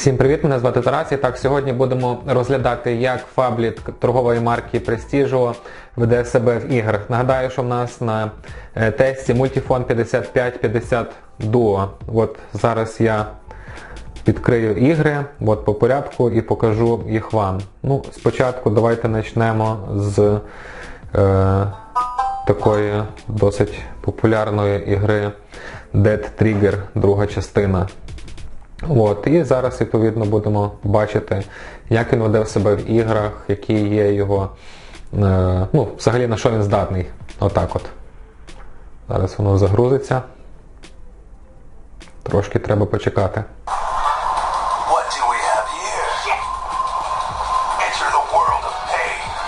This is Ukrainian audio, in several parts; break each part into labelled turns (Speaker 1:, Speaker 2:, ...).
Speaker 1: Всім привіт, мене звати Тарас. І так сьогодні будемо розглядати, як фабліт торгової марки Prestigio веде себе в іграх. Нагадаю, що в нас на е, тесті Multifone 5550 Duo. От зараз я відкрию ігри от по порядку і покажу їх вам. Ну, Спочатку давайте почнемо з е, такої досить популярної ігри Dead Trigger, друга частина. От, І зараз відповідно будемо бачити, як він веде в себе в іграх, які є його, е, ну, взагалі на що він здатний. Отак от. Зараз воно загрузиться. Трошки треба почекати.
Speaker 2: What do we have here? Enter the world of pain.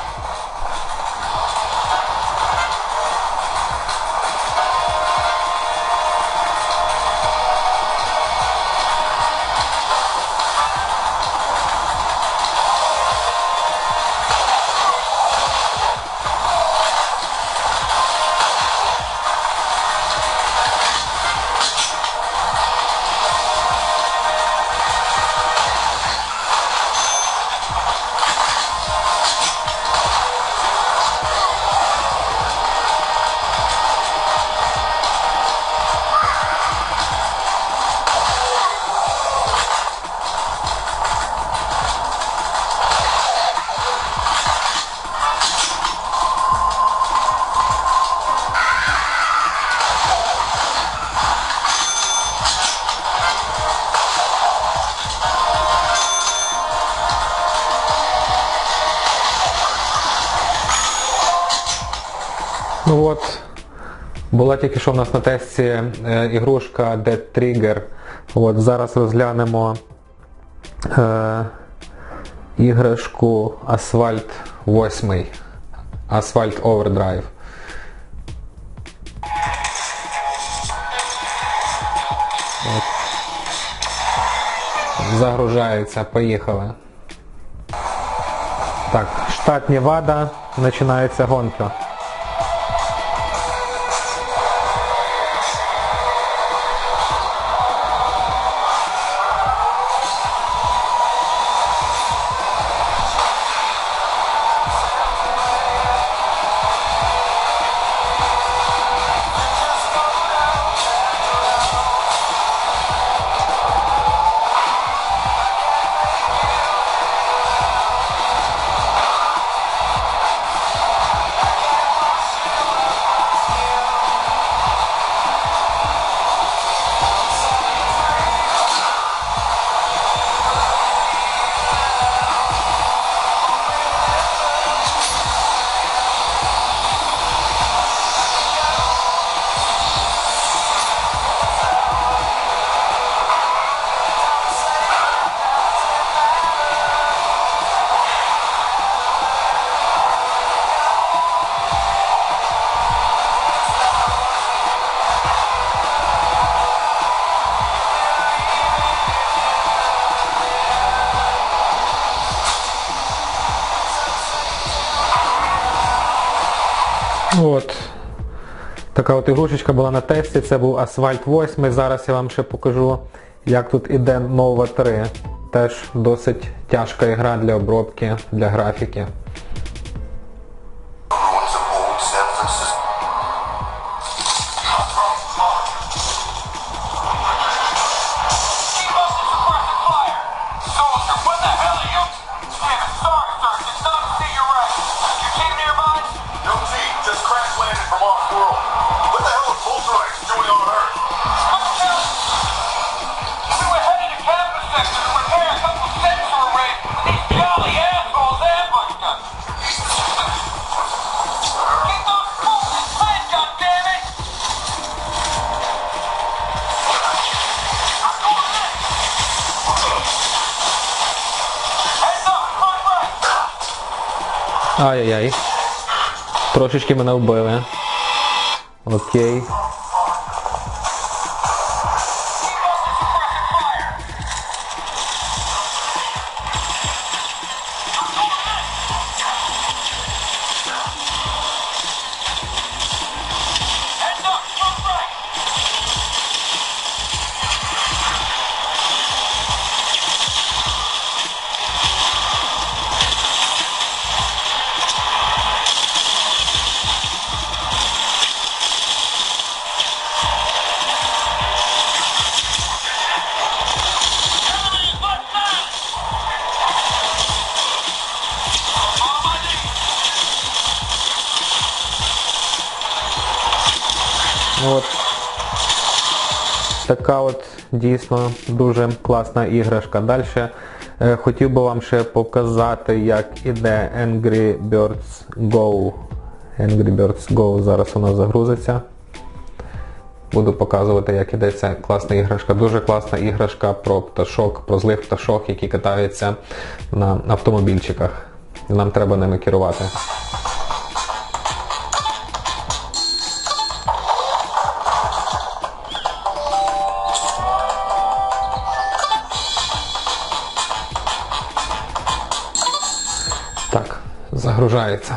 Speaker 1: Ну от, була тільки що в нас на тесті е, ігрушка Dead Trigger. От, зараз розглянемо е, іграшку Asphalt 8. Asphalt Overdrive. От. Загружається, поїхали. Так, штат Невада, починається гонка. От. Така от ігрушечка була на тесті, це був Асфальт 8. Зараз я вам ще покажу, як тут іде Nova 3. Теж досить тяжка ігра для обробки, для графіки. Ай-яй-яй. Трошечки мене вбили. Окей. От. Така от дійсно дуже класна іграшка. Далі е, хотів би вам ще показати, як іде Angry Birds Go. Angry Birds Go зараз вона загрузиться. Буду показувати, як іде ця класна іграшка. Дуже класна іграшка про пташок, про злих пташок, які катаються на автомобільчиках. Нам треба ними керувати. Так, загружається.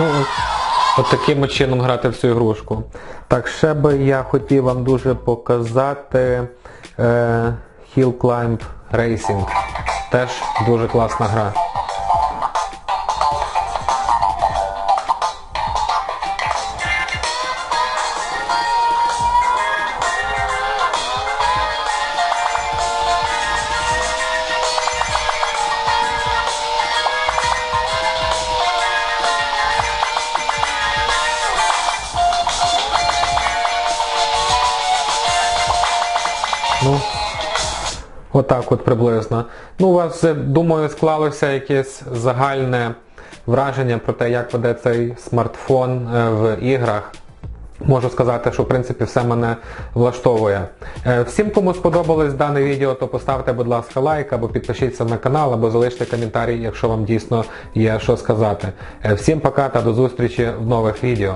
Speaker 1: Ну, от, таким чином грати в цю ігрушку. Так, ще би я хотів вам дуже показати е, Hill Climb Racing. Теж дуже класна гра. Ну, отак от приблизно. Ну, у вас, думаю, склалося якесь загальне враження про те, як веде цей смартфон е, в іграх. Можу сказати, що в принципі все мене влаштовує. Е, Всім, кому сподобалось дане відео, то поставте, будь ласка, лайк або підпишіться на канал, або залиште коментарі, якщо вам дійсно є що сказати. Е, Всім пока та до зустрічі в нових відео.